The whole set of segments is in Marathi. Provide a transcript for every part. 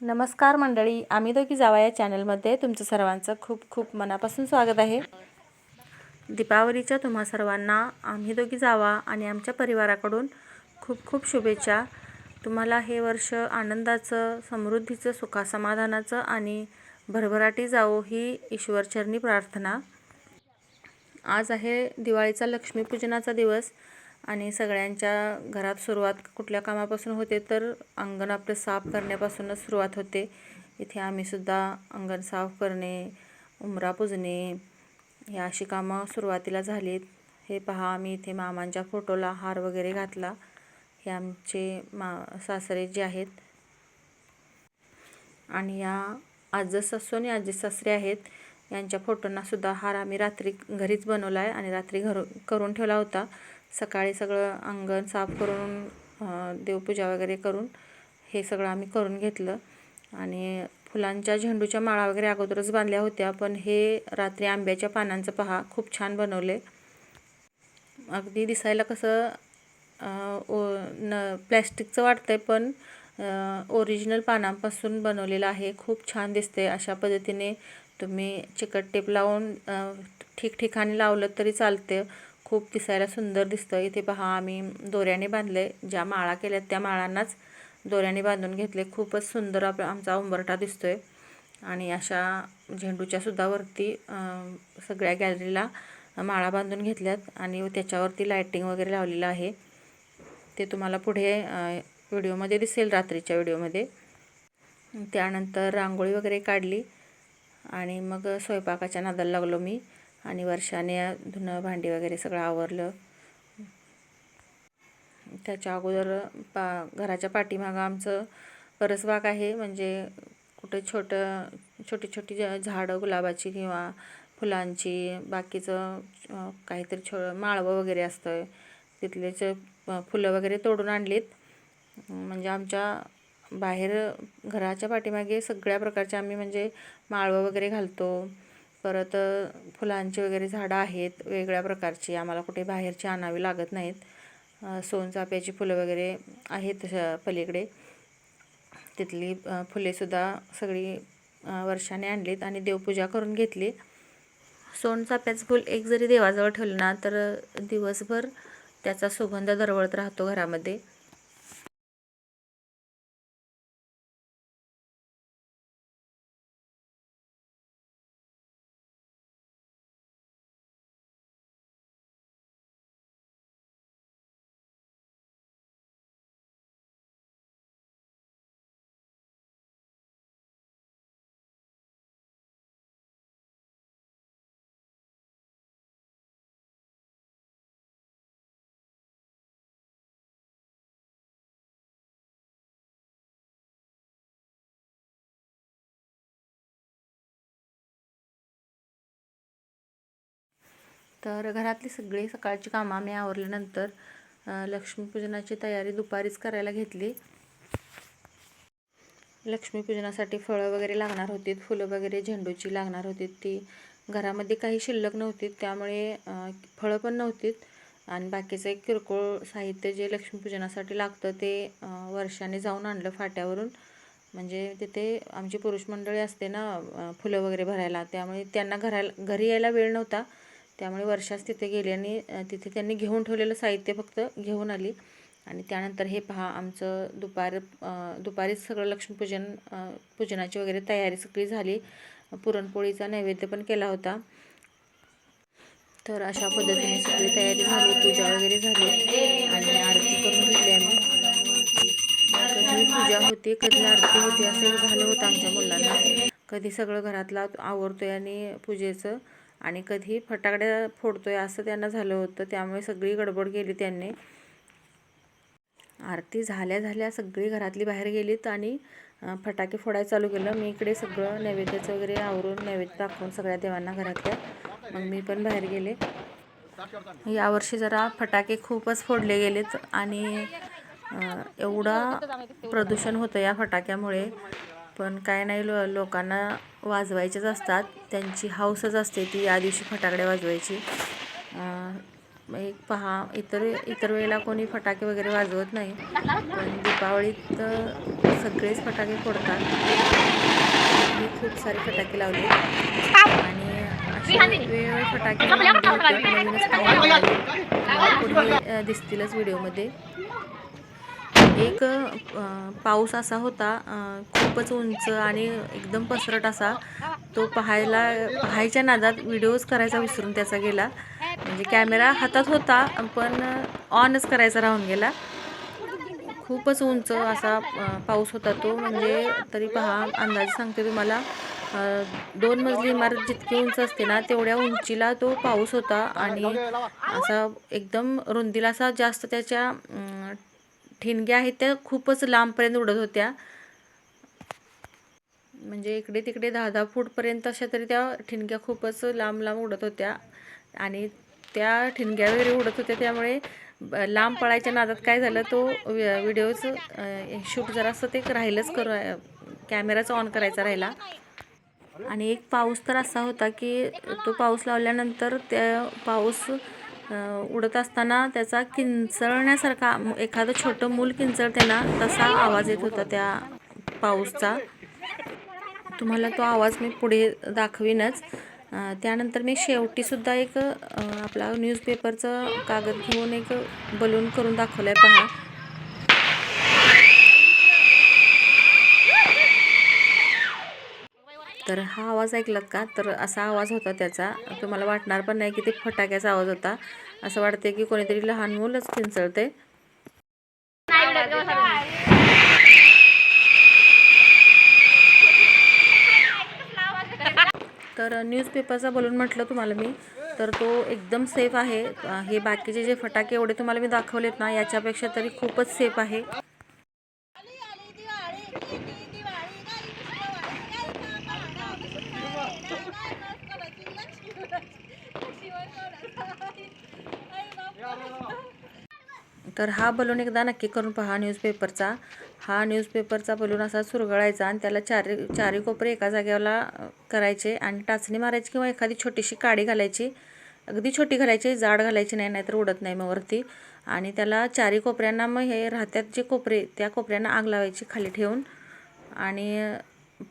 नमस्कार मंडळी आम्ही दोघी जावा या चॅनलमध्ये. तुमचं सर्वांचं खूप खूप मनापासून स्वागत आहे. दीपावलीच्या तुम्हा सर्वांना आम्ही दोघी जावा आणि आमच्या परिवाराकडून खूप खूप शुभेच्छा. तुम्हाला हे वर्ष आनंदाचं समृद्धीचं सुखासमाधानाचं आणि भरभराटी जावो ही ईश्वरचरणी प्रार्थना. आज आहे दिवाळीचा लक्ष्मीपूजनाचा दिवस. आणि सगळ्यांच्या घरात सुरुवात कुठल्या कामापासून होते तर अंगण आपलं साफ करण्यापासूनच सुरुवात होते. इथे आम्हीसुद्धा अंगण साफ करणे उमरा पुजणे ही अशी कामं सुरुवातीला झालीत. हे पहा आम्ही इथे मामांच्या फोटोला हार वगैरे घातला. हे आमचे मा सासरे जे आहेत. आणि या आजच सासू आणि आजी सासरे आहेत यांच्या फोटोंनासुद्धा हार आम्ही रात्री घरीच बनवला आहे आणि रात्री घर करून ठेवला होता. सकाळी सगळं अंगण साफ करून देवपूजा वगैरे करून हे सगळं आम्ही करून घेतलं. आणि फुलांच्या झेंडूच्या माळा वगैरे अगोदरच बांधल्या होत्या पण हे रात्री आंब्याच्या पानांचं पहा खूप छान बनवले. अगदी दिसायला कसं ओ न प्लॅस्टिकचं वाटतं आहे पण ओरिजिनल पानांपासून बनवलेलं आहे. खूप छान दिसते अशा पद्धतीने तुम्ही चिकट टेप लावून ठिकठिकाणी लावलं तरी चालते खूप दिसायला सुंदर दिसतं. इथे पहा आम्ही दोऱ्याने बांधले. ज्या माळा केल्यात त्या माळांनाच दोऱ्याने बांधून घेतले. खूपच सुंदर आप आमचा उंबरठा दिसतो आहे आणि अशा झेंडूच्या सुद्धा वरती सगळ्या गॅलरीला माळा बांधून घेतल्यात. आणि त्याच्यावरती लायटिंग वगैरे लावलेलं आहे. ते तुम्हाला पुढे व्हिडिओमध्ये दिसेल रात्रीच्या व्हिडिओमध्ये. त्यानंतर रांगोळी वगैरे काढली. आणि मग स्वयंपाकाच्या नादाला लागलो मी. आणि वर्षाने धुणं भांडी वगैरे सगळं आवरलं. त्याच्या अगोदर पा घराच्या पाठीमागं आमचं परसबाग आहे. म्हणजे कुठे छोटं छोटी छोटी झाडं गुलाबाची किंवा फुलांची बाकीचं काहीतरी छो माळवं वगैरे असतं तिथलेच फुलं वगैरे तोडून आणलीत. म्हणजे आमच्या बाहेर घराच्या पाठीमागे सगळ्या प्रकारचे आम्ही म्हणजे माळवं वगैरे घालतो. परत फुलांची वगैरे झाडं आहेत वेगळ्या प्रकारची. आम्हाला कुठे बाहेरची आणावी लागत नाहीत. सोनचाफ्याची फुलं वगैरे आहेत पलीकडे. तिथली फुलेसुद्धा सगळी वर्षाने आणलीत आणि देवपूजा करून घेतली. सोनचाफ्याचं फूल एक जरी देवाजवळ ठेवलं ना तर दिवसभर त्याचा सुगंध दरवळत राहतो घरामध्ये. तर घरातली सगळी सकाळची कामं आम्ही आवरल्यानंतर लक्ष्मीपूजनाची तयारी दुपारीच करायला घेतली. लक्ष्मीपूजनासाठी फळं वगैरे लागणार होती फुलं वगैरे झेंडूची लागणार होती ती घरामध्ये काही शिल्लक नव्हती त्यामुळे फळं पण नव्हतीत. आणि बाकीचं एक किरकोळ साहित्य जे लक्ष्मीपूजनासाठी लागतं ते वर्षाने जाऊन आणलं फाट्यावरून. म्हणजे तिथे आमची पुरुष मंडळी असते ना फुलं वगैरे भरायला त्यामुळे त्यांना घराला घरी यायला वेळ नव्हता. त्यामुळे वर्षाच तिथे गेली आणि तिथे त्यांनी घेऊन ठेवलेलं साहित्य फक्त घेऊन आली. आणि त्यानंतर हे पहा आमचं दुपार दुपारीच सगळं लक्ष्मीपूजन पूजनाची वगैरे तयारी सगळी झाली. पुरणपोळीचा नैवेद्य पण केला होता. तर अशा पद्धतीने सगळी तयारी झाली पूजा वगैरे झाली. आणि आरती करून घेतली आम्ही. कधी पूजा होती कधी आरती होती असं झालं होतं आमच्या मुलांना. कधी सगळं घरातला आवरतोय आणि पूजेचं. आणि कधी फटाकड्या फोडतोय असं त्यांना झालं होतं त्यामुळे सगळी गडबड केली त्यांनी. आरती झाल्या झाल्या सगळी घरातली बाहेर गेलीत आणि फटाके फोडायला चालू केलं. मी इकडे सगळं नैवेद्याचं वगैरे आवरून नैवेद्य दाखवून सगळ्या देवांना घरातल्या. मग मी पण बाहेर गेले. यावर्षी जरा फटाके खूपच फोडले गेलेत आणि एवढा प्रदूषण होतं या फटाक्यामुळे. पण काय नाही लो लोकांना वाजवायचेच असतात. त्यांची हौसच असते ती या दिवशी फटाकडे वाजवायची. एक पहा इतर इतर वेळेला कोणी फटाके वगैरे वाजवत नाही पण दीपावळीत सगळेच फटाके फोडतात. मी खूप सारे फटाके लावले. आणि असे वेगवेगळे फटाके लावले नवीनच पुढे दिसतीलच व्हिडिओमध्ये एक पाऊस असा होता खूपच उंच आणि एकदम पसरट असा. तो पाहायला पाहायच्या नादात व्हिडिओज करायचा विसरून त्याचा गेला. म्हणजे कॅमेरा हातात होता पण ऑनच करायचा राहून गेला. खूपच उंच असा पाऊस होता तो. म्हणजे तरी पहा अंदाज सांगते तुम्हाला दोन मजली इमारत जितकी उंच असते ना तेवढ्या उंचीला तो पाऊस होता. आणि असा एकदम रुंदीला असा जास्त त्याच्या ठिणग्या आहेत त्या खूपच लांबपर्यंत उडत होत्या. म्हणजे इकडे तिकडे दहा दहा फूटपर्यंत अशा तरी त्या ठिणग्या खूपच लांब लांब उडत होत्या. आणि त्या ठिणग्या वगैरे उडत होत्या त्यामुळे लांब पळायच्या नादात काय झालं तो व्हिडिओज शूट जरासं ते राहिलंच करू कॅमेराच ऑन करायचा राहिला. आणि एक पाऊस तर असा होता की तो पाऊस लावल्यानंतर त्या पाऊस उडत असताना त्याचा किंचळण्यासारखा एखादं छोटं मूल किंचळते ना तसा आवाज येत होता त्या पाऊसचा. तुम्हाला तो आवाज मी पुढे दाखवीनच. त्यानंतर मी शेवटीसुद्धा एक आपला न्यूजपेपरचं कागद घेऊन एक बलून करून दाखवलं आहे पहा. तर हा आवाज ऐकलात का? तर असा आवाज होता त्याचा. तुम्हाला वाटणार पण नाही की ते फटाक्याचा आवाज होता. असं वाटते की कोणीतरी लहान मुलंच किंचळते तर न्यूजपेपरचा बोलून म्हटलं तुम्हाला मी. तर तो एकदम सेफ आहे. हे बाकीचे जे फटाके एवढे तुम्हाला मी दाखवलेत ना याच्यापेक्षा तरी खूपच सेफ आहे. तर हा बलून एकदा नक्की करून पहा न्यूजपेपरचा हा न्यूजपेपरचा बलून असा सुरगळायचा आणि त्याला चारी चारी कोपरे एका जागेला करायचे आणि टाचणी मारायची किंवा एखादी छोटीशी काडी घालायची. अगदी छोटी घालायची जाड घालायची नाही नाहीतर उडत नाही मग वरती. आणि त्याला चारी कोपऱ्यांना मग हे राहत्यात जे कोपरे त्या कोपऱ्यांना आग लावायची खाली ठेवून. आणि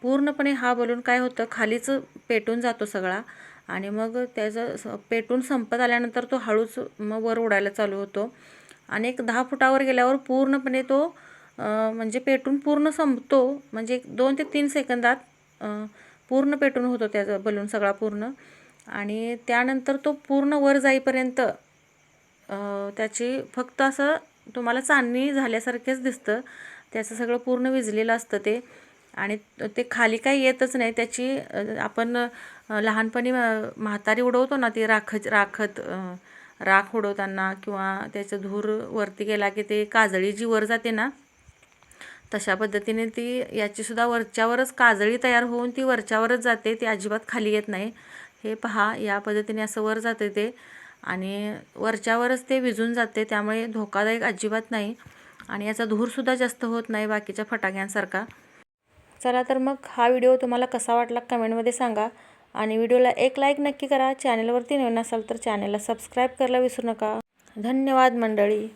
पूर्णपणे हा बलून काय होतं खालीच पेटून जातो सगळा. आणि मग त्याचं स- पेटून संपत आल्यानंतर तो हळूच मग वर उडायला चालू होतो. आणि एक दहा फुटावर गेल्यावर पूर्णपणे तो म्हणजे पेटून पूर्ण संपतो. म्हणजे एक दोन ते तीन सेकंदात पूर्ण पेटून होतो त्याचा बलून सगळा पूर्ण. आणि त्यानंतर तो पूर्ण वर जाईपर्यंत त्याची फक्त असं तुम्हाला चांदणी झाल्यासारखेच दिसतं. त्याचं सगळं पूर्ण विजलेलं असतं ते. आणि ते खाली काही येतच नाही. त्याची आपण लहानपणी म्हातारी उडवतो ना ती राखत राखत राख उडवताना किंवा त्याचं धूर वरती गेला की ते काजळी जी वर जाते ना तशा पद्धतीने ती याचीसुद्धा वरच्यावरच काजळी तयार होऊन ती वरच्यावरच जाते. ती अजिबात खाली येत नाही. हे पहा या पद्धतीने असं वर जाते ते आणि वरच्यावरच ते विझून जाते. त्यामुळे धोकादायक अजिबात नाही आणि याचा धूरसुद्धा जास्त होत नाही बाकीच्या फटाक्यांसारखा. चला तर मग हा व्हिडिओ तुम्हाला कसा वाटला कमेंटमध्ये सांगा. आणि व्हिडिओला एक लाईक नक्की करा. चॅनलवरती नवीन असाल तर चॅनलला सबस्क्राईब करायला विसरू नका. धन्यवाद मंडळी.